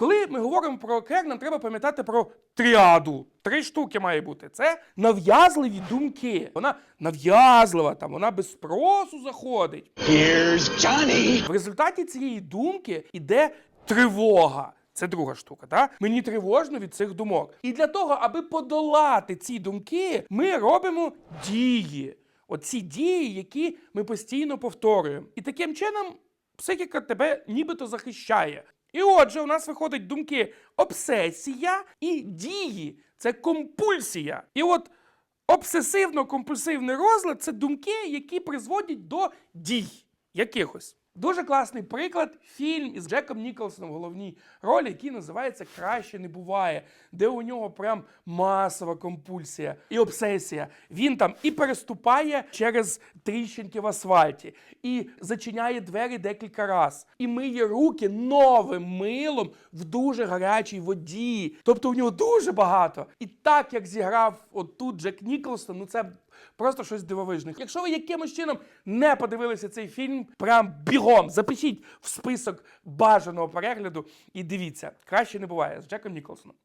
Коли ми говоримо про окер, нам треба пам'ятати про тріаду. Три штуки має бути. Це нав'язливі думки. Вона нав'язлива, там вона без спросу заходить. Here's Johnny. В результаті цієї думки іде тривога. Це друга штука, так? Мені тривожно від цих думок. І для того, аби подолати ці думки, ми робимо дії. Оці дії, які ми постійно повторюємо. І таким чином психіка тебе нібито захищає. І отже, у нас виходить думки обсесія і дії. Це компульсія. І от обсесивно-компульсивний розлад це думки, які призводять до дій якихось. Дуже класний приклад фільм із Джеком Ніколсоном в головній ролі, який називається Краще не буває, де у нього прям масова компульсія і обсесія. Він там і переступає через тріщинки в асфальті, і зачиняє двері декілька разів, і миє руки новим милом в дуже гарячій воді. Тобто у нього дуже багато. І так як зіграв отут Джек Ніколсон, ну це Просто щось дивовижне. Якщо ви якимось чином не подивилися цей фільм, прям бігом запишіть в список бажаного перегляду і дивіться. Краще не буває з Джеком Ніколсоном.